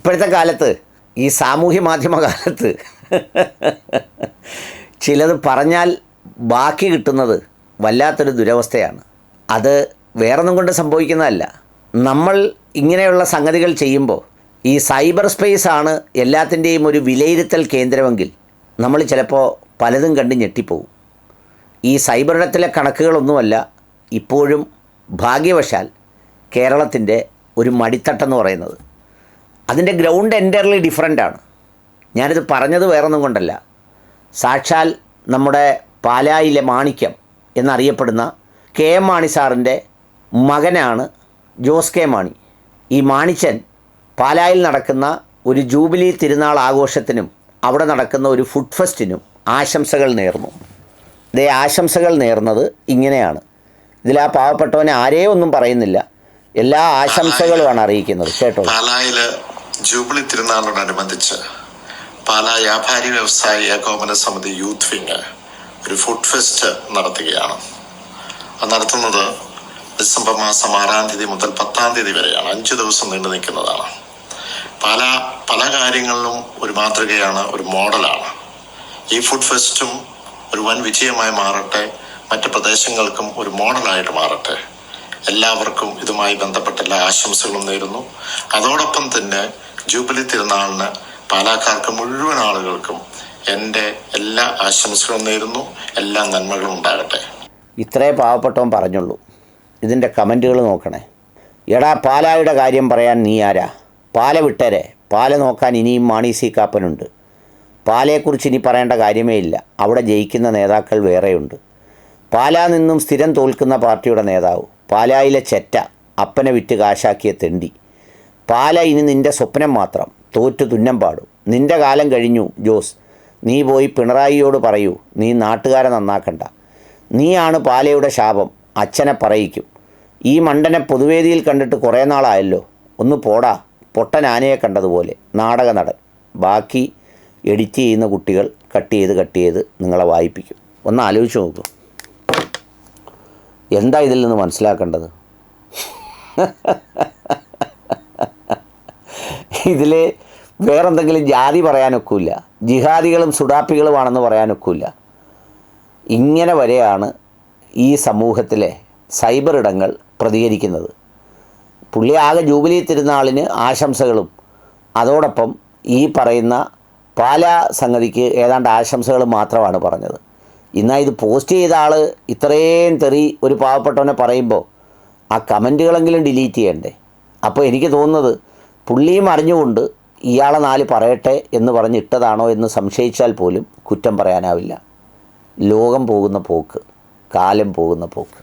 ഇപ്പോഴത്തെ കാലത്ത് ഈ സാമൂഹ്യ മാധ്യമ കാലത്ത് ചിലത് പറഞ്ഞാൽ ബാക്കി കിട്ടുന്നത് വല്ലാത്തൊരു ദുരവസ്ഥയാണ്. അത് വേറൊന്നും കൊണ്ട് സംഭവിക്കുന്നതല്ല. നമ്മൾ ഇങ്ങനെയുള്ള സംഗതികൾ ചെയ്യുമ്പോൾ ഈ സൈബർ സ്പേസ് ആണ് എല്ലാത്തിന്റെയും ഒരു വിലയിരുത്തൽ കേന്ദ്രമെങ്കിൽ നമ്മൾ ചിലപ്പോൾ പലതും കണ്ട് ഞെട്ടിപ്പോവും. ഈ സൈബർ ഇടത്തിലെ കണക്കുകളൊന്നുമല്ല ഇപ്പോഴും ഭാഗ്യവശാൽ കേരളത്തിന്റെ ഒരു മടിത്തട്ടെന്ന് പറയുന്നത്. അതിന്റെ ഗ്രൗണ്ട് എന്റയർലി ഡിഫറെന്റ് ആണ്. ഞാനിത് പറഞ്ഞത് വേറൊന്നും കൊണ്ടല്ല. സാക്ഷാൽ നമ്മുടെ പാലായിലെ മാണിക്യം എന്നറിയപ്പെടുന്ന കെ എം മാണി സാറിന്റെ മകനാണ് ജോസ് കെ മാണി. ഈ മാണിച്ചൻ പാലായിൽ നടക്കുന്ന ഒരു ജൂബിലി തിരുനാൾ ആഘോഷത്തിനും അവിടെ നടക്കുന്ന ഒരു ഫുഡ് ഫെസ്റ്റിനും ആശംസകൾ നേർന്നു. ഇതേ ആശംസകൾ നേർന്നത് ഇങ്ങനെയാണ്. ഇതിൽ ആ പാവപ്പെട്ടവനെ ആരെയും ഒന്നും പറയുന്നില്ല. എല്ലാ ആശംസകളുമാണ് അറിയിക്കുന്നത്. കേട്ടോ. ജൂബിലി തിരുനാളിനോടനുബന്ധിച്ച് പാലാ വ്യാപാരി വ്യവസായി ഏകോപന സമിതി യൂത്ത് വിങ് ഒരു ഫുഡ് ഫെസ്റ്റ് നടത്തുകയാണ്. നടത്തുന്നത് ഡിസംബർ മാസം ആറാം തീയതി മുതൽ പത്താം തീയതി വരെയാണ്. അഞ്ച് ദിവസം നീണ്ടു നിൽക്കുന്നതാണ്. പല പല കാര്യങ്ങളിലും ഒരു മാതൃകയാണ് ഒരു മോഡലാണ്. ഈ ഫുഡ് ഫെസ്റ്റും ഒരു വൻ വിജയമായി മാറട്ടെ മറ്റ് പ്രദേശങ്ങൾക്കും ഒരു മോഡലായിട്ട് മാറട്ടെ. എല്ലാവർക്കും ഇതുമായി ബന്ധപ്പെട്ട എല്ലാ ആശംസകളും നേരുന്നു. അതോടൊപ്പം തന്നെ ജൂബിലി തിരുനാളിന് പാലാക്കാർക്ക് മുഴുവൻ ആളുകൾക്കും എന്റെ എല്ലാ ആശംസകളും നേരുന്നു. എല്ലാ നന്മകളും ഉണ്ടാകട്ടെ. ഇത്രേ പാവപ്പെട്ടവൻ പറഞ്ഞുള്ളൂ. ഇതിന്റെ കമന്റുകൾ നോക്കണേ. എടാ പാലായുടെ കാര്യം പറയാൻ നീ ആരാ? പാല വിട്ടരെ. പാല നോക്കാൻ ഇനിയും മാണി സി കാപ്പനുണ്ട്. പാലയെക്കുറിച്ച് ഇനി പറയേണ്ട കാര്യമേ ഇല്ല. അവിടെ ജയിക്കുന്ന നേതാക്കൾ വേറെയുണ്ട്. പാലാ നിന്നും സ്ഥിരം തോൽക്കുന്ന പാർട്ടിയുടെ നേതാവ്. പാലായിലെ ചെറ്റ. അപ്പനെ വിറ്റ് കാശാക്കിയ തെണ്ടി. പാല ഇനി നിന്റെ സ്വപ്നം മാത്രം. തോറ്റു തുന്നം പാടും. നിന്റെ കാലം കഴിഞ്ഞു ജോസ്. നീ പോയി പിണറായിയോട് പറയൂ. നീ നാട്ടുകാരെ നന്നാക്കണ്ട. നീയാണ് പാലയുടെ ശാപം. അച്ഛനെ പറയിക്കും. ഈ മണ്ടനെ പൊതുവേദിയിൽ കണ്ടിട്ട് കുറേ നാളായല്ലോ. ഒന്ന് പോടാ. പൊട്ടൻ ആനയെ കണ്ടതുപോലെ. നാടക നടൻ. ബാക്കി എഡിറ്റ് ചെയ്യുന്ന കുട്ടികൾ കട്ട് ചെയ്ത് കട്ട് ചെയ്ത് നിങ്ങളെ വായിപ്പിക്കും. ഒന്ന് ആലോചിച്ച് നോക്കൂ. എന്താ ഇതിൽ നിന്ന് മനസ്സിലാക്കേണ്ടത്? ഇതിൽ വേറെന്തെങ്കിലും ജാതി പറയാനൊക്കില്ല. ജിഹാദികളും സുഡാപ്പികളുമാണെന്ന് പറയാനൊക്കില്ല. ഇങ്ങനെ വരെയാണ് ഈ സമൂഹത്തിലെ സൈബർ ഇടങ്ങൾ പ്രതികരിക്കുന്നത്. പുള്ളി ആകെ ജൂബിലി തിരുനാളിന് ആശംസകളും അതോടൊപ്പം ഈ പറയുന്ന പാല സംഗതിക്ക് ഏതാണ്ട് ആശംസകൾ മാത്രമാണ് പറഞ്ഞത്. ഇന്നാ ഇത് പോസ്റ്റ് ചെയ്ത ആൾ ഇത്രയും തെറി ഒരു പാവപ്പെട്ടവനെ പറയുമ്പോൾ ആ കമന്റുകളെങ്കിലും ഡിലീറ്റ് ചെയ്യണ്ടേ? അപ്പോൾ എനിക്ക് തോന്നുന്നത് പുള്ളിയും അറിഞ്ഞുകൊണ്ട് ഇയാളെ നാല് പറയട്ടെ എന്ന് പറഞ്ഞ് ഇട്ടതാണോ എന്ന് സംശയിച്ചാൽ പോലും കുറ്റം പറയാനാവില്ല. ലോകം പോകുന്ന പോക്ക് കാലം പോകുന്ന പോക്ക്.